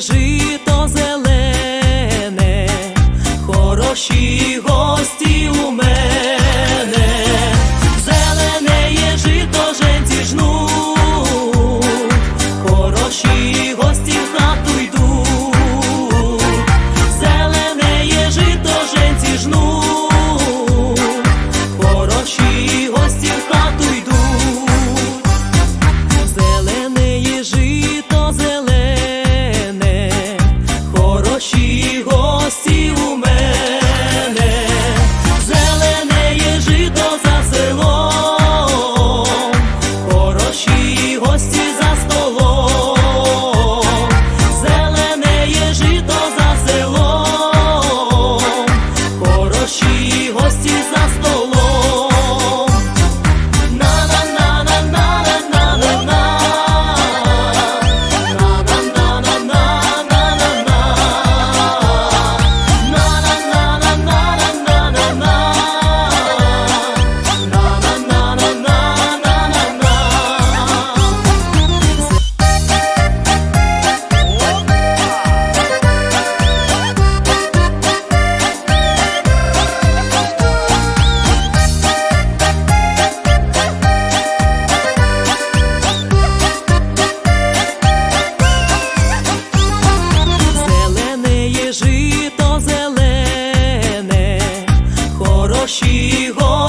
Жито зелене, хороші гості у мене.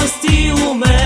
ciúme